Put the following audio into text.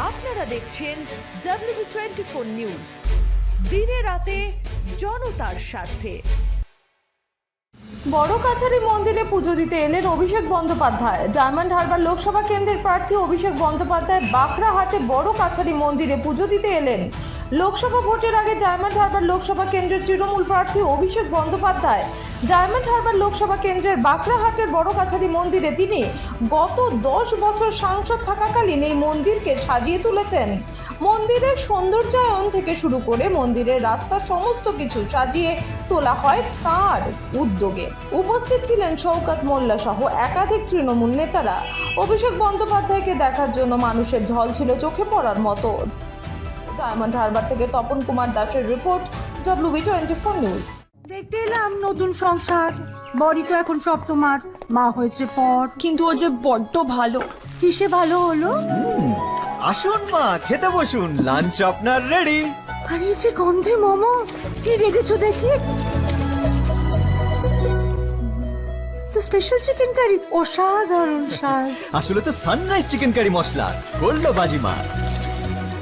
আপনারা দেখছেন W twenty four news দিনে রাতে জনতার স্বার্থে। বড় কাছারি মন্দিরে পুজো দিতে এলেন অভিষেক বন্দ্যোপাধ্যায়। ডায়মন্ড হারবার লোকসভা কেন্দ্রের প্রার্থী অভিষেক বন্দ্যোপাধ্যায় বাঁকড়াহাটে বড় কাছারি মন্দিরে পুজো দিতে এলেন। লোকসভা ভোটের আগে ডায়মন্ড হারবার লোকসভা কেন্দ্রের তৃণমূল প্রার্থী অভিষেক বন্দ্যোপাধ্যায় ডায়মন্ড হারবার লোকসভা কেন্দ্রের বাঁকড়াহাটের বড় কাছারি মন্দিরে তিনি গত দশ বছর সাংসদ থাকাকালীন এই মন্দিরকে সাজিয়ে তুলেছেন। মন্দিরের সৌন্দর্যায়ন থেকে শুরু করে মন্দিরের রাস্তার সমস্ত কিছু সাজিয়ে তোলা হয় তার উদ্যোগে। উপস্থিত ছিলেন শওকাত মোল্লা সহ একাধিক তৃণমূল নেতারা। অভিষেক বন্দ্যোপাধ্যায়কে দেখার জন্য মানুষের ঢল ছিল চোখে পড়ার মতো। ডায়মন্ড হারবার থেকে তপন কুমার দাসের report WB twenty four news দেখতে এলাম নতুন সংসার। বড়ি তো এখন সব তোমার। মা হয়েছে পর। কিন্তু ও যে বড্ড ভালো। কিসে ভালো হলো? আসুন মা খেতে বসুন। লাঞ্চ আপনার রেডি আর এই যে গন্ধে মোমো কি রেখেছো দেখি? তো স্পেশাল চিকেন কারি অসাধারণ স্বাদ। আসলে তো সানরাইজ চিকেন কারি মশলা করল বাজিমা